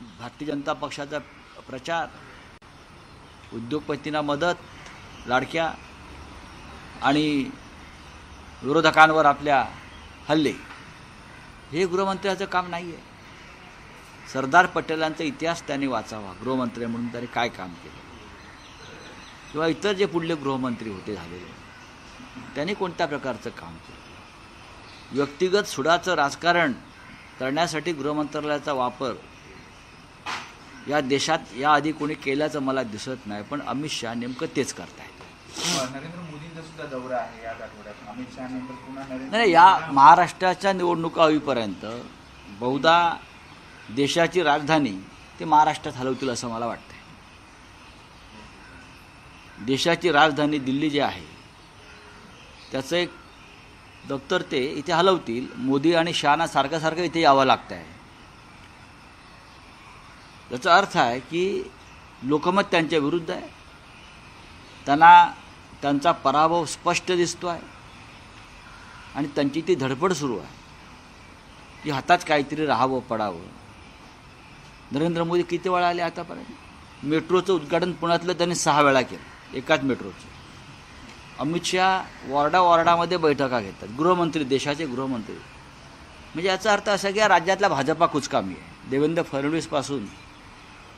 भारतीय जनता पक्षाचा प्रचार उद्योगपतींना मदत लाडक्या आणि विरोधकांवर आपल्या हल्ले. हे गृहमंत्र्याचं काम नाही आहे सरदार पटेलांचा इतिहास त्यांनी वाचावा गृहमंत्री म्हणून त्यांनी काय काम केलं? किंवा इतर जे पुढले गृहमंत्री होते झालेले त्यांनी कोणत्या प्रकारचं काम केलं? व्यक्तिगत सुडाचं राजकारण करण्यासाठी गृहमंत्रालयाचा वापर या देशात याआधी कोणी केल्याचं मला दिसत नाही पण अमित शहा नेमकं तेच करतायत. नरेंद्र मोदींचा सुद्धा दौरा आहे याच आठवड्यात. अमित शहा नंतर पुन्हा नरेंद्र नाही या महाराष्ट्राच्या निवडणुका होईपर्यंत बहुधा देशाची राजधानी ते महाराष्ट्रात हलवतील असं मला वाटतं देशाची राजधानी दिल्ली जी आहे त्याचं एक दप्तर ते इथे हलवतील. मोदी आणि शहाना सारखं सारखं इथे यावं लागतं आहे याचा अर्थ आहे की लोकमत त्यांच्या विरुद्ध आहे. त्यांना त्यांचा पराभव स्पष्ट दिसतो आहे आणि त्यांची ती धडपड सुरू आहे की हातात काहीतरी राहावं पडावं. नरेंद्र मोदी किती वेळा आले आतापर्यंत? मेट्रोचं उद्घाटन पुण्यातलं त्यांनी सहा वेळा केलं एकाच मेट्रोचं. अमित शहा वॉर्डा वॉर्डामध्ये बैठका घेतात गृहमंत्री देशाचे गृहमंत्री. म्हणजे याचा अर्थ असा की या राज्यातला भाजपा कुचकामी आहे. देवेंद्र फडणवीसपासून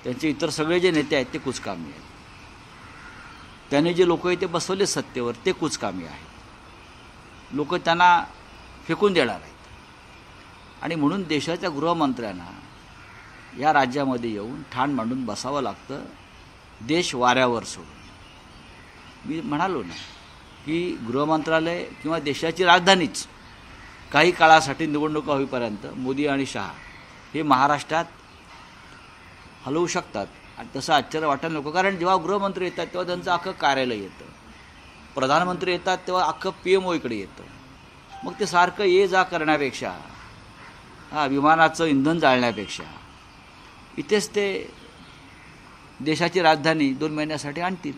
त्यांचे इतर सगळे जे नेते आहेत ते कुचकामी आहेत. त्याने जे लोक इथे बसवले सत्तेवर ते कुचकामी आहेत. लोक त्यांना फेकून देणार आहेत. आणि म्हणून देशाच्या गृहमंत्र्यांना या राज्यामध्ये येऊन ठाण मांडून बसावं लागतं देश वाऱ्यावर सोडून. मी म्हणालो ना की गृहमंत्रालय किंवा देशाची राजधानीच काही काळासाठी निवडणुका होईपर्यंत मोदी आणि शहा हे महाराष्ट्रात हलवू शकतात. आणि तसं आश्चर्य वाटायला नको. कारण जेव्हा गृहमंत्री येतात तेव्हा त्यांचं अख्खं कार्यालय येतं. प्रधानमंत्री येतात तेव्हा अख्खं पी एम ओकडे येतं. मग ते सारखं ये जा करण्यापेक्षा हा विमानाचं इंधन जाळण्यापेक्षा इथेच ते देशाची राजधानी दोन महिन्यासाठी आणतील.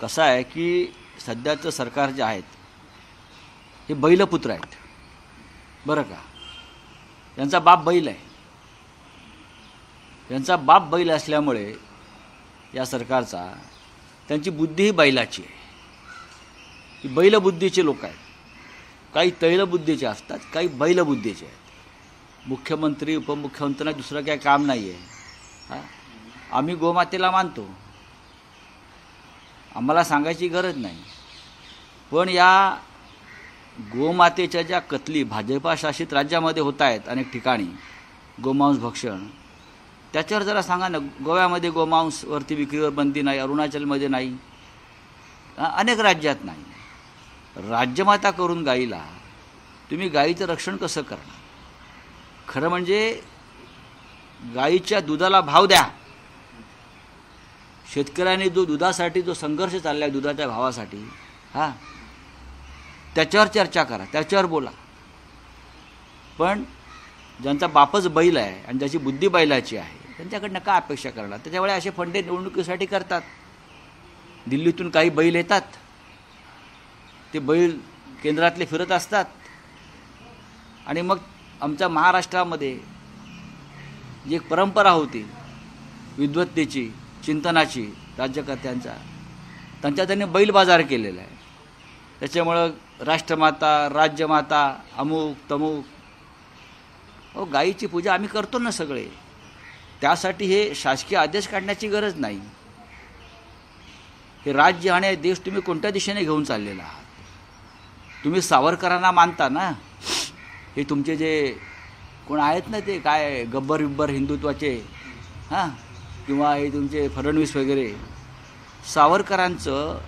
कसं आहे की सध्याचं सरकार जे आहेत हे बैलपुत्र आहेत. बरं का? यांचा बाप बैल आहे. यांचा बाप बैल असल्यामुळे या सरकारचा त्यांची बुद्धीही बैलाची आहे. ही बैलबुद्धीचे लोक आहेत. काही तैलबुद्धीचे असतात काही बैलबुद्धीचे आहेत. मुख्यमंत्री उपमुख्यमंत्र्यांना दुसरं काही काम नाही आहे हां? आम्ही गोमातेला मानतो. आम्हाला सांगायची गरज नाही. पण या गोमातेच्या ज्या कतली भाजपाशासित राज्यामध्ये होत आहेत अनेक ठिकाणी गोमांस भक्षण त्याच्यावर जरा सांगा ना गोव्यामध्ये गोमांसवरती विक्रीवर बंदी नाही अरुणाचलमध्ये नाही अनेक राज्यात नाही. राज्यमाता करून गाईला तुम्ही गाईचं रक्षण कसं करणार? खरं म्हणजे गाईच्या दुधाला भाव द्या. शेतकऱ्यांनी जो दुधासाठी जो संघर्ष चालला आहे दुधाच्या भावासाठी हां त्याच्यावर चर्चा करा त्याच्यावर बोला. पण ज्यांचा बापच बैल आहे आणि ज्याची बुद्धी बैलाची आहे त्यांच्याकडनं का अपेक्षा करणार? त्याच्यामुळे असे फंडे निवडणुकीसाठी करतात. दिल्लीतून काही बैल येतात. ते बैल केंद्रातले फिरत असतात. आणि मग आमच्या महाराष्ट्रामध्ये जी एक परंपरा होती विद्वत्तेची चिंतनाची राज्यकर्त्यांचा त्यांच्या त्यांनी बैल बाजार केलेला आहे. त्याच्यामुळं राष्ट्रमाता राज्यमाता अमुक तमुक. हो गाईची पूजा आम्ही करतो ना सगळे. त्यासाठी हे शासकीय आदेश काढण्याची गरज नाही. हे राज्य आणि देश तुम्ही कोणत्या दिशेने घेऊन चाललेला आहात? तुम्ही सावरकरांना मानता ना? हे तुमचे जे कोण आहेत ना ते काय गब्बर बिब्बर हिंदुत्वाचे? हां? किंवा हे तुमचे फडणवीस वगैरे? सावरकरांचं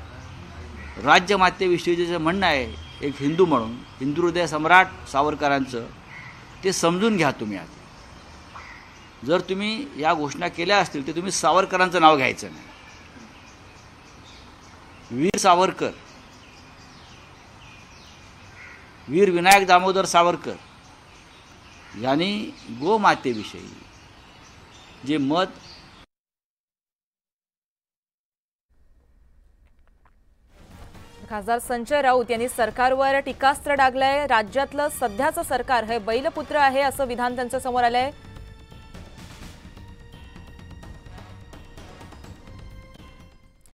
राज्यमातेविषयी जे म्हणणं आहे एक हिंदू म्हणून हिंदू हृदय सम्राट सावरकरांचं ते समजून घ्या तुम्ही आता जर तुम्ही या घोषणा केल्या असतील तर तुम्ही सावरकरांचं नाव घ्यायचं नाही. वीर सावरकर. वीर विनायक दामोदर सावरकर यांनी गोमातेविषयी जे मत खासदार संजय राऊत यांनी सरकारवर टीकास्त्र डागलंय. राज्यातलं सध्याचं सरकार हे बैलपुत्र आहे असं विधान त्यांचं समोर आलंय.